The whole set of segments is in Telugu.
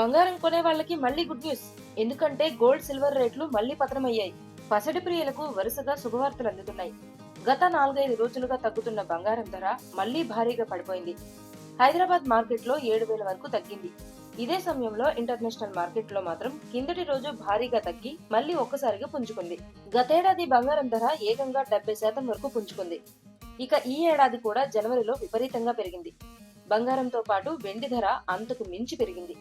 బంగారం కొనే వాళ్ళకి మళ్ళీ గుడ్ న్యూస్ ఎందుకంటే గోల్డ్ సిల్వర్ రేట్లు మళ్ళీ పతనమయ్యాయి. పసడి ప్రియులకు వరుసగా శుభవార్తలు అందుతున్నాయి. గత నాలుగైదు రోజులుగా తగ్గుతున్న బంగారం ధర మళ్ళీ భారీగా పడిపోయింది. హైదరాబాద్ మార్కెట్లో ఏడు వేల వరకు తగ్గింది. ఇదే సమయంలో ఇంటర్నేషనల్ మార్కెట్లో మాత్రం కిందటి రోజు భారీగా తగ్గి మళ్ళీ ఒక్కసారిగా పుంజుకుంది. గతేడాది బంగారం ధర ఏకంగా డెబ్బై శాతం వరకు పుంజుకుంది. ఇక ఈ ఏడాది కూడా జనవరిలో విపరీతంగా పెరిగింది. బంగారంతో పాటు వెండి ధర అంతకు మించి పెరిగింది.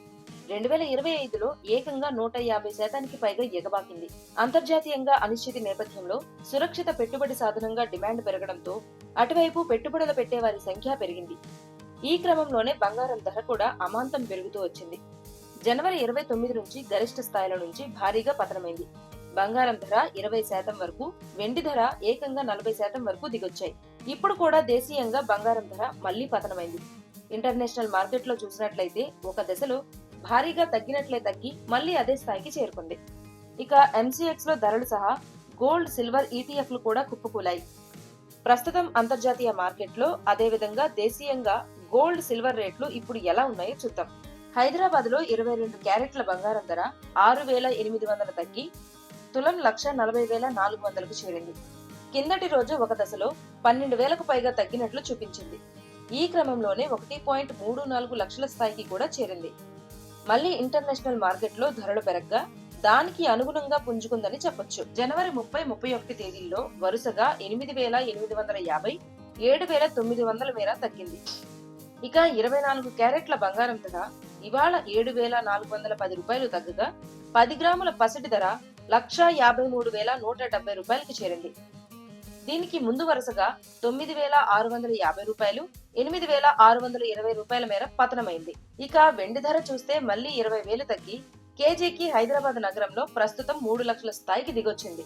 రెండు వేల ఇరవై ఐదులో ఏకంగా నూట యాభై శాతానికి పైగా ఎగబాకింది. అంతర్జాతీయంగా అనిశ్చితి నేపథ్యంలో సురక్షిత పెట్టుబడి సాధనంగా డిమాండ్ పెరగడంతో అటువైపు పెట్టుబడులు పెట్టేవారి సంఖ్య పెరిగింది. ఈ క్రమంలోనే బంగారం ధర కూడా అమాంతం పెరుగుతూ వచ్చింది. జనవరి ఇరవై తొమ్మిది నుంచి గరిష్ట స్థాయిల నుంచి భారీగా పతనమైంది. బంగారం ధర ఇరవై శాతం వరకు వెండి ధర ఏకంగా నలభై శాతం వరకు దిగొచ్చాయి. ఇప్పుడు కూడా దేశీయంగా బంగారం ధర మళ్ళీ పతనమైంది. ఇంటర్నేషనల్ మార్కెట్లో చూసినట్లయితే ఒక దశలో భారీగా తగ్గినట్లే తగ్గి మళ్ళీ అదే స్థాయికి చేరుకుంది. ఇక ఎంసీఎక్స్లో ధరలు సహా గోల్డ్ సిల్వర్ ఈటీఎఫ్లు కూడా కుప్పకూలాయి. ప్రస్తుతం అంతర్జాతీయ మార్కెట్లో అదేవిధంగా దేశీయంగా గోల్డ్ సిల్వర్ రేట్లు ఇప్పుడు ఎలా ఉన్నాయో చూద్దాం. హైదరాబాద్లో ఇరవై రెండు క్యారెట్ల బంగారం ధర ఆరు వేల ఎనిమిది వందల తగ్గి తులం లక్ష నలభై వేల నాలుగు వందలకు చేరింది. కిందటి రోజు ఒక దశలో పన్నెండు వేలకు పైగా తగ్గినట్లు చూపించింది. ఈ క్రమంలోనే ఒకటి పాయింట్ మూడు నాలుగు లక్షల స్థాయికి కూడా చేరింది. మళ్ళీ ఇంటర్నేషనల్ మార్కెట్లో ధరలు పెరగ్గా దానికి అనుగుణంగా పుంజుకుందని చెప్పొచ్చు. జనవరి ముప్పై ముప్పై ఒకటి తేదీల్లో వరుసగా ఎనిమిది వేల ఎనిమిది వందల యాభై ఏడు వేల తొమ్మిది వందల మేర తగ్గింది. ఇక ఇరవై నాలుగు క్యారెట్ల బంగారం ధర ఇవాళ ఏడు వేల నాలుగు వందల పది రూపాయలు తగ్గగా పది గ్రాముల పసిటి ధర లక్ష యాభై మూడు వేల నూట డెబ్బై రూపాయలకి చేరింది. దీనికి ముందు వరుసగా తొమ్మిది వేల ఆరు వందల యాభై రూపాయలు ఎనిమిది వేల ఆరు వందల ఇరవై రూపాయల మేర పతనమైంది. ఇక వెండి ధర చూస్తే మళ్ళీ ఇరవై వేలు తగ్గి కేజీకి హైదరాబాద్ నగరంలో ప్రస్తుతం మూడు లక్షల స్థాయికి దిగొచ్చింది.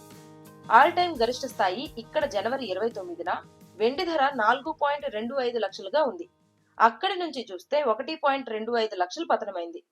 ఆల్ టైమ్ గరిష్ట స్థాయి ఇక్కడ జనవరి ఇరవై తొమ్మిదిన వెండి ధర నాలుగు పాయింట్ రెండు ఐదు లక్షలుగా ఉంది. అక్కడి నుంచి చూస్తే ఒకటి పాయింట్ రెండు ఐదు లక్షలు పతనమైంది.